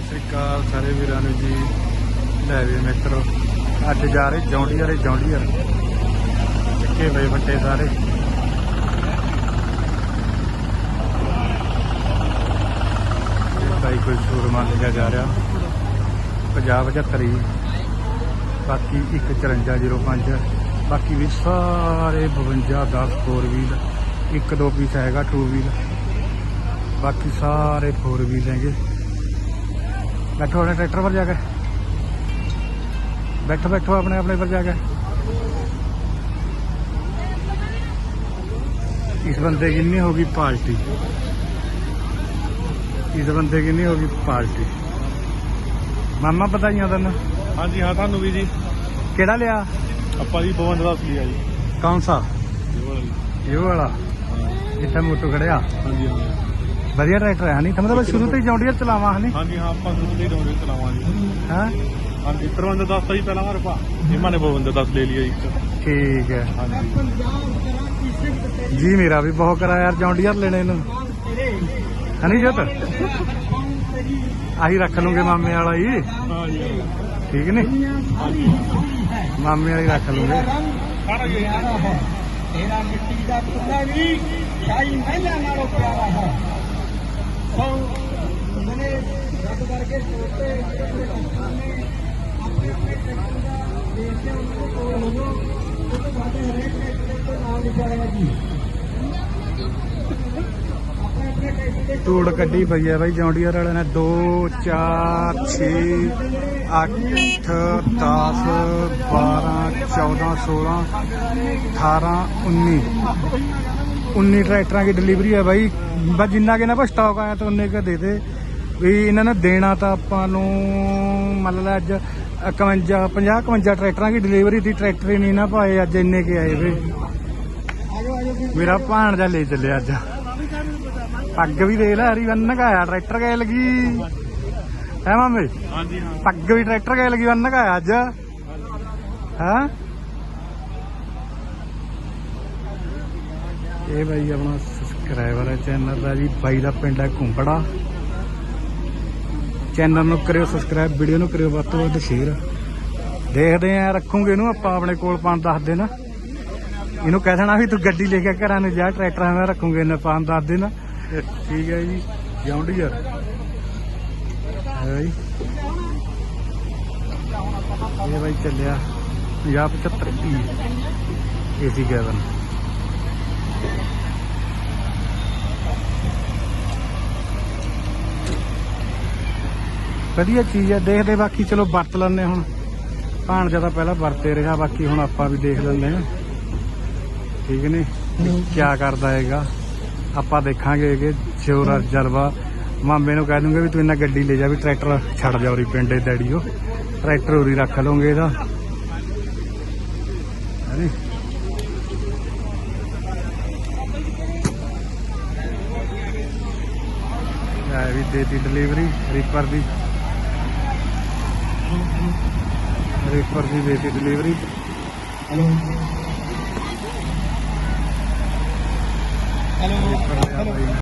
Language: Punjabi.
ਸਤਿ ਸ੍ਰੀ ਅਕਾਲ ਸਾਰੇ ਵੀਰਾਂ ਨੂੰ ਜੀ। ਲੈ ਵੀ ਮਿੱਤਰੋ, ਅੱਜ ਜਾ ਰਹੇ ਜੌਂਡੀਅਰ ਜੌਂਡੀਅਰ ਚੱਕੇ ਹੋਏ ਵੱਡੇ ਸਾਰੇ। ਇਹ ਬਾਈ ਕੋਈ ਸੂਰਮਾ ਲਿਖਿਆ ਜਾ ਰਿਹਾ। 50 75 ਬਾਕੀ 15405 ਬਾਕੀ ਵੀ ਸਾਰੇ 52 10 4 ਵੀਲ ਇੱਕ ਦੋ ਪੀਸ ਹੈਗਾ 2 ਵੀਲ ਬਾਕੀ ਸਾਰੇ 4 ਵੀਲ ਹੈਗੇ। बैठो अपने ट्रैक्टर पर जाकर बैठो बैठो अपने अपने पर जाकर इस बंदे की नहीं होगी पार्टी इस बंदे की नहीं होगी पार्टी मामा बताइए तेन ਹਾਂਜੀ ਹਾਂ ਤੁਹਾਨੂੰ ਵੀ ਜੀ केड़ा लिया ਆਪਾਂ ਜੀ ਬਵੰਡ ਦਾ ਲਿਆ ਜੀ कौन सा ਇਹ ਵਾਲਾ ਜੀ। ये वाला इतना मोटो खड़िया ਹਾਂਜੀ ਵਧੀਆ ਟਰੈਕਟਰ ਹੈ ਨਹੀਂ? ਤਾਂ ਮਤਲਬ ਸ਼ੁਰੂ ਤੋਂ ਹੀ ਜੌਂਡੀਅਰ ਚਲਾਵਾਂ ਹਨੇ ਹਾਂਜੀ ਹਾਂ ਆਪਾਂ ਸ਼ੁਰੂ ਤੋਂ ਹੀ ਡੋਂਗੇ ਚਲਾਵਾਂਗੇ ਹਾਂ? ਹਾਂਜੀ ਤਰਵੰਦ ਦੱਸ ਹੀ ਪਹਿਲਾਂ ਹਰ ਭਾ ਇਹਨਾਂ ਨੇ 52 ਠੀਕ ਬਹੁਤ ਕਰਾ ਲੈਣੇ ਨੂੰ ਹਨੀ ਜੋਤ? ਰੱਖ ਲੂਗੇ ਮਾਮੇ ਵਾਲਾ ਹੀ ਠੀਕ ਨੇ ਮਾਮੇ ਵਾਲੀ ਰੱਖ ਲੂਗੇ। ਤੇਰਾ ਮਿੱਟੀ ਦਾ ਕੁੰਡਾ ਵੀ ਸ਼ਾਹੀ ਮਹਿਲਾ ਨਾਲੋਂ ਪਿਆਰਾ ਹੈ। ਮੈਨੇ ਕੱਢੀ ਕਰਕੇ ਸਟੋਰ ਤੇ ਆਪਣੇ ਡਾਕਟਰ ਨੇ ਆਪਣੇ ਆਪਣੇ ਟਰੈਕਟਰ ਦਾ ਦੇਖ ਕੇ ਉਹਨਾਂ ਨੂੰ ਕੋਲ ਹੋ ਜਾਓ ਉਹ ਤੋਂ ਬਾਅਦ ਹਰੇਕ ਟਰੈਕਟਰ ਦਾ ਨਾਮ ਲਿਖਿਆ ਹੋਇਆ ਜੀ ਤੋੜ ਕੱਢੀ ਪਈ ਹੈ ਬਾਈ, ਜੌਂਡੀਅਰ ਵਾਲਿਆਂ ਨੇ 2 4 6 8 10 12 14 16 18 19 19 ਟਰੈਕਟਰਾਂ ਦੀ ਡਿਲੀਵਰੀ ਹੈ ਬਾਈ ਬਸ ਜਿੰਨਾ ਕਿ ਇਹਨਾਂ ਕੋਲ ਸਟਾਕ ਆਇਆ ਤਾਂ ਉਹਨੇ ਕੁ ਦੇ ਦੇ ਵੀ ਇਹਨਾਂ ਨੇ ਦੇਣਾ ਤਾਂ ਆਪਾਂ ਨੂੰ ਮੰਨ ਲੈ ਅੱਜ 51 50 51 ਟਰੈਕਟਰਾਂ ਦੀ ਡਿਲੀਵਰੀ ਦੀ ਟਰੈਕਟਰ ਹੀ ਨਹੀਂ ਨਾ ਪਾਏ ਅੱਜ ਇੰਨੇ ਕੇ ਆਏ ਵੇ आगे आगे ਮੇਰਾ ਭਾਣਜਾ ਲੈ ਚੱਲਿਆ ਅੱਜ ਪੱਗ ਵੀ ਦੇ ਲੈ ਹਰੀ ਬੰਨ ਕਾਇਆ ਟਰੈਕਟਰ ਗਏ ਲਗੀ ਹੈ ਮਾਮੇ ਹਾਂਜੀ ਹਾਂ ਪੱਗ ਵੀ ਟਰੈਕਟਰ ਗਏ ਲਗੀ ਬੰਨ ਕਾਇਆ ਅੱਜ ਹਾਂ ਇਹ ਬਾਈ ਆਪਣਾ ਸਬਸਕ੍ਰਾਈਬਰ ਹੈ ਚੈਨਲ ਦਾ ਜੀ ਬਾਈ ਦਾ ਪਿੰਡ ਹੈ ਘੁੰਪੜਾ ਚੈਨਲ ਨੂੰ ਕਰਿਓ ਸਬਸਕ੍ਰਾਈਬ ਵੀਡੀਓ ਨੂੰ ਕਰਿਓ ਵੱਧ ਤੋਂ ਵੱਧ ਸ਼ੇਅਰ ਦੇਖਦੇ ਆ ਰੱਖੂਗੇ ਇਹਨੂੰ ਆਪਾਂ ਆਪਣੇ ਕੋਲ ਪੰਜ ਦਸ ਦਿਨ। ਇਹਨੂੰ ਕਹਿ ਦੇਣਾ ਵੀ ਤੂੰ ਗੱਡੀ ਲੈ ਕੇ ਘਰਾਂ ਨੂੰ ਜਾ ਟਰੈਕਟਰਾਂ ਮੈਂ ਰੱਖੂਗੇ ਇਹਨੇ ਪੰਜ ਦਸ ਦਿਨ। ਠੀਕ ਹੈ ਜੀ ਜੌਂਡੀਅਰ ਹੈ ਬਾਈ ਇਹ ਬਾਈ ਚੱਲਿਆ 50 75 ਈ ਏਸੀ ਕੈਬਨ ਵਧੀਆ ਚੀਜ਼ ਹੈ ਦੇਖਦੇ ਬਾਕੀ ਚਲੋ ਵਰਤ ਲੈਂਦੇ ਹੁਣ। ਭਾਣ ਜ਼ਿਆਦਾ ਪਹਿਲਾਂ ਵਰਤੇ ਰਿਹਾ ਬਾਕੀ ਹੁਣ ਆਪਾਂ ਵੀ ਦੇਖ ਲੈਂਦੇ ਹਾਂ। ਠੀਕ ਨੇ ਕੀ ਕਰਦਾ ਹੈਗਾ। ਆਪਾਂ ਦੇਖਾਂਗੇ ਕਿ ਸ਼ੋਰ ਜਲਵਾ ਮਾਮੇ ਨੂੰ ਕਹਿ ਦੂੰਗੇ ਵੀ ਤੂੰ ਇਹਨਾਂ ਗੱਡੀ ਲੈ ਜਾ ਵੀ ਟਰੈਕਟਰ ਛੱਡ ਜਾ ਉਰੀ ਪਿੰਡੇ ਡੈਡੀਓ ਟਰੈਕਟਰ ਉਰੀ ਰੱਖ ਲਓਗੇ ਇਹਦਾ। ਹੈਨੀ ਵੀ ਦੇਤੀ ਡਿਲੀਵਰੀ ਰੀਪਰ ਦੀ। ਰੇਫਰ ਦੀ ਦੇ ਕੇ ਡਿਲੀਵਰੀ ਹੈਲੋ ਹੈਲੋ